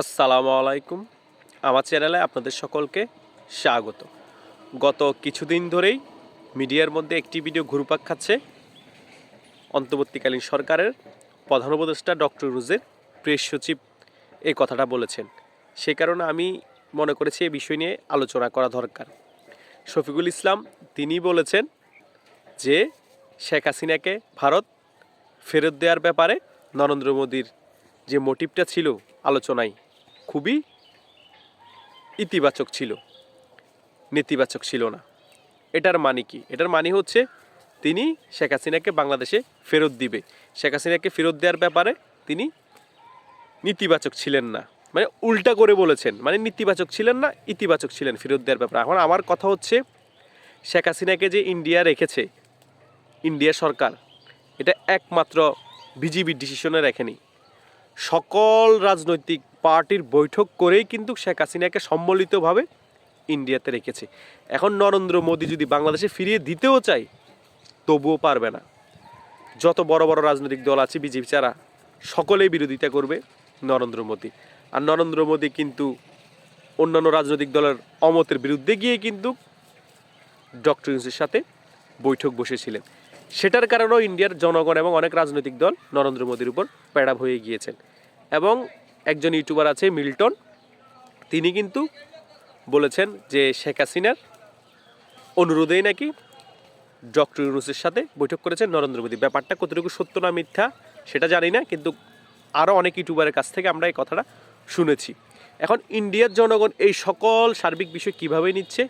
আসসালামু আলাইকুম। আমার চ্যানেলে আপনাদের সকলকে স্বাগত। গত কিছুদিন ধরেই মিডিয়ার মধ্যে একটি ভিডিও ঘুরপাক খাচ্ছে অন্তর্বর্তীকালীন সরকারের প্রধান উপদেষ্টা ডক্টর রুজের প্রেস সচিব এই কথাটা বলেছেন। সে কারণে আমি মনে করেছি এই বিষয় নিয়ে আলোচনা করা দরকার। শফিকুল ইসলাম তিনি বলেছেন যে শেখ হাসিনাকে ভারত ফেরত দেওয়ার ব্যাপারে নরেন্দ্র মোদীর যে মোটিভটা ছিল আলোচনায় খুবই ইতিবাচক ছিল, নেতিবাচক ছিল না। এটার মানে কি? এটার মানে হচ্ছে তিনি শেখ হাসিনাকে বাংলাদেশে ফেরত দিবে। শেখ হাসিনাকে ফেরত দেওয়ার ব্যাপারে তিনি নেতিবাচক ছিলেন না। মানে উল্টা করে বলেছেন মানে নেতিবাচক ছিলেন না, ইতিবাচক ছিলেন ফেরত দেওয়ার ব্যাপারে। এখন আমার কথা হচ্ছে, শেখ হাসিনাকে যে ইন্ডিয়া রেখেছে, ইন্ডিয়া সরকার, এটা একমাত্র বিজিবি ডিসিশনে রেখেনি। সকল রাজনৈতিক পার্টির বৈঠক করেই কিন্তু শেখ হাসিনাকে সম্মিলিতভাবে ইন্ডিয়াতে রেখেছে। এখন নরেন্দ্র মোদী যদি বাংলাদেশে ফিরিয়ে দিতেও চায়, তবুও পারবে না। যত বড় বড় রাজনৈতিক দল আছে, বিজেপি ছাড়া, সকলেই বিরোধিতা করবে নরেন্দ্র মোদী। আর নরেন্দ্র মোদী কিন্তু অন্যান্য রাজনৈতিক দলের অমতের বিরুদ্ধে গিয়ে কিন্তু ডক্টর সাথে বৈঠক বসেছিলেন। সেটার কারণেও ইন্ডিয়ার জনগণ এবং অনেক রাজনৈতিক দল নরেন্দ্র মোদীর উপর প্যাড়া হয়ে গিয়েছেন। এবং একজন ইউটিউবার আছে মিল্টন, তিনি কিন্তু বলেছেন যে শেখ হাসিনার অনুরোধেই নাকি ডক্টর ইউনুসের সাথে বৈঠক করেছেন নরেন্দ্র মোদী। ব্যাপারটা কতটুকু সত্য না মিথ্যা সেটা জানি না, কিন্তু আরও অনেক ইউটিউবারের কাছ থেকে আমরা এই কথাটা শুনেছি। এখন ইন্ডিয়ার জনগণ এই সকল সার্বিক বিষয় কীভাবে নিচ্ছে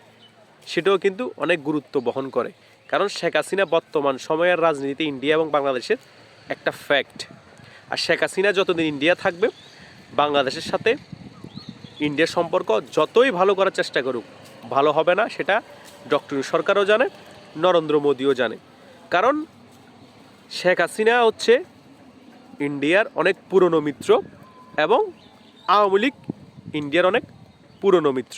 সেটাও কিন্তু অনেক গুরুত্ব বহন করে। কারণ শেখ হাসিনা বর্তমান সময়ের রাজনীতিতে ইন্ডিয়া এবং বাংলাদেশের একটা ফ্যাক্ট আর শেখ হাসিনা যতদিন ইন্ডিয়া থাকবে, বাংলাদেশের সাথে ইন্ডিয়ার সম্পর্ক যতই ভালো করার চেষ্টা করুক, ভালো হবে না সেটা ডক্টর সরকারও জানে, নরেন্দ্র মোদীও জানে। কারণ শেখ হাসিনা হচ্ছে ইন্ডিয়ার অনেক পুরনো মিত্র এবং আওয়ামী লীগ ইন্ডিয়ার অনেক পুরনো মিত্র।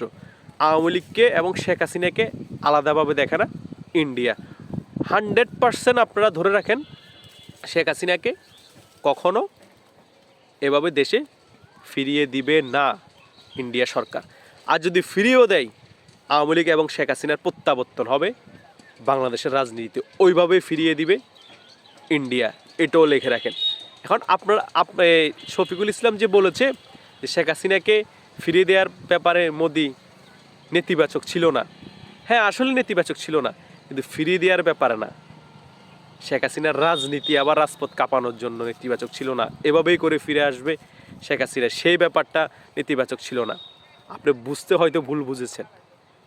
আওয়ামী লীগকে এবং শেখ হাসিনাকে আলাদাভাবে দেখে না। ইন্ডিয়া। হান্ড্রেড পারসেন্ট আপনারা ধরে রাখেন শেখ হাসিনাকে কখনো এভাবে দেশে ফিরিয়ে দিবে না ইন্ডিয়া সরকার। আর যদি ফিরিয়েও দেয়, আওয়ামী লীগ এবং শেখ হাসিনার প্রত্যাবর্তন হবে, বাংলাদেশের রাজনীতিতে ওইভাবে ফিরিয়ে দিবে ইন্ডিয়া। এটাও লিখে রাখেন। এখন আপনার আপ- শফিকুল ইসলাম যে বলেছে যে শেখ হাসিনাকে ফিরিয়ে দেওয়ার ব্যাপারে মোদি নেতিবাচক ছিল না। হ্যাঁ আসলে নেতিবাচক ছিল না। কিন্তু ফিরিয়ে দেওয়ার ব্যাপারে না। শেখ হাসিনার রাজনীতি আবার রাজপথ কাঁপানোর জন্য নেতিবাচক ছিল না। এভাবেই করে ফিরে আসবে শেখ হাসিনা। সেই ব্যাপারটা নেতিবাচক ছিল না। আপনি বুঝতে হয়তো ভুল বুঝেছেন।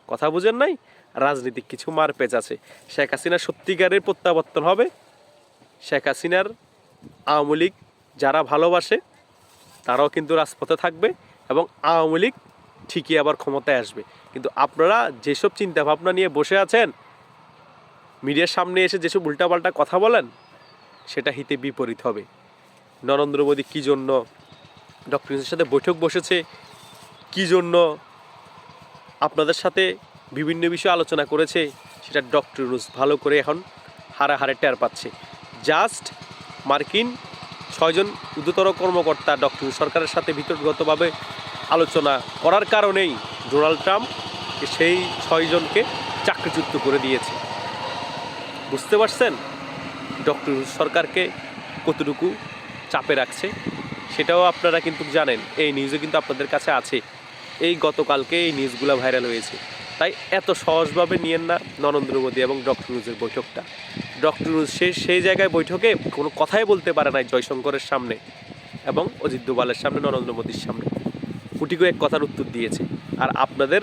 কথা বুঝেন নাই? রাজনীতিক কিছু মারপেচ আছে। শেখ হাসিনা সত্যিকারের প্রত্যাবর্তন হবে। শেখ হাসিনার আওয়ামী লীগ যারা ভালোবাসে, তারাও কিন্তু রাজপথে থাকবে এবং আওয়ামী লীগ ঠিকই আবার ক্ষমতায় আসবে। কিন্তু আপনারা যেসব চিন্তাভাবনা নিয়ে বসে আছেন মিডিয়ার সামনে এসে যেসব উল্টাপাল্টা কথা বলেন, সেটা হিতে বিপরীত হবে। নরেন্দ্র মোদী কী জন্য ডক্টর সাথে বৈঠক বসেছে, কী জন্য আপনাদের সাথে বিভিন্ন বিষয়ে আলোচনা করেছে, সেটা ডক্টর ইউনুস ভালো করে এখন হারে হারে টের পাচ্ছে। জাস্ট মার্কিন ছয়জন উচ্চতর কর্মকর্তা ডক্টর সরকারের সাথে ভিতরগতভাবে আলোচনা করার কারণেই ডোনাল্ড ট্রাম্প সেই ছয়জনকে চাকরিচ্যুত করে দিয়েছে। বুঝতে পারছেন? ডক্টর সরকারকে কতটুকু চাপে রাখছে, সেটাও আপনারা কিন্তু জানেন। এই নিউজও কিন্তু আপনাদের কাছে আছে। এই গতকালকে এই নিউজগুলো ভাইরাল হয়েছে। তাই এত সহজভাবে নিয়েন না নরেন্দ্র মোদী এবং ডক্টর নিউজের বৈঠকটা। ডক্টর নিউজ সে, সেই জায়গায় বৈঠকে কোনো কথাই বলতে পারে না জয়শঙ্করের সামনে এবং অজিত দোবালের সামনে, নরেন্দ্র মোদীর সামনে। কুটি এক কথার উত্তর দিয়েছে। আর আপনাদের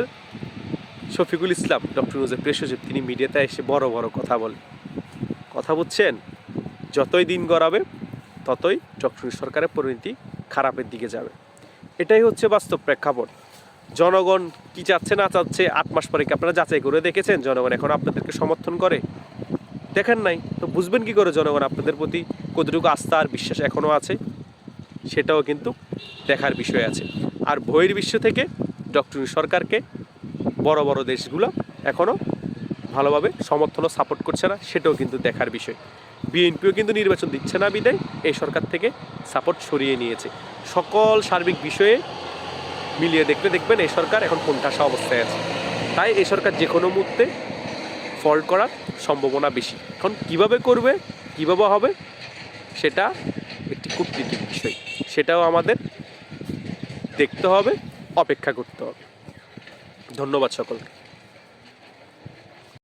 শফিকুল ইসলাম, ডক্টর নিউজের প্রেস তিনি মিডিয়াতে এসে বড় বড় কথা বলে কথা বুঝছেন? যতই দিন গড়াবে, ততই ডক্টর সরকারের পরিণতি খারাপের দিকে যাবে। এটাই হচ্ছে বাস্তব প্রেক্ষাপট। জনগণ কি চাচ্ছে, না চাচ্ছে, আট মাস পরে কি আপনারা যাচাই করে দেখেছেন? জনগণ এখন আপনাদেরকে সমর্থন করে? দেখেন নাই? তো বুঝবেন কি করে জনগণ আপনাদের প্রতি কতটুকু আস্থা আর বিশ্বাস এখনও আছে? সেটাও কিন্তু দেখার বিষয় আছে। আর বহির্বিশ্ব থেকে ডক্টর সরকারকে বড় বড় দেশগুলো এখনও ভালোভাবে সমর্থন সাপোর্ট করছে না, সেটাও কিন্তু দেখার বিষয়। বিএনপিও কিন্তু নির্বাচন দিচ্ছে না বিদায়, এই সরকার থেকে সাপোর্ট সরিয়ে নিয়েছে। সকল সার্বিক বিষয়ে মিলিয়ে দেখলে দেখবেন এই সরকার এখন কোনঠাসা অবস্থায় আছে। তাই এই সরকার যে কোনো মুহূর্তে ফল্ট করার সম্ভাবনা বেশি। এখন কীভাবে করবে, কীভাবে হবে, সেটা একটি কূটনীতিক বিষয়। সেটাও আমাদের দেখতে হবে, অপেক্ষা করতে হবে। ধন্যবাদ সকলকে।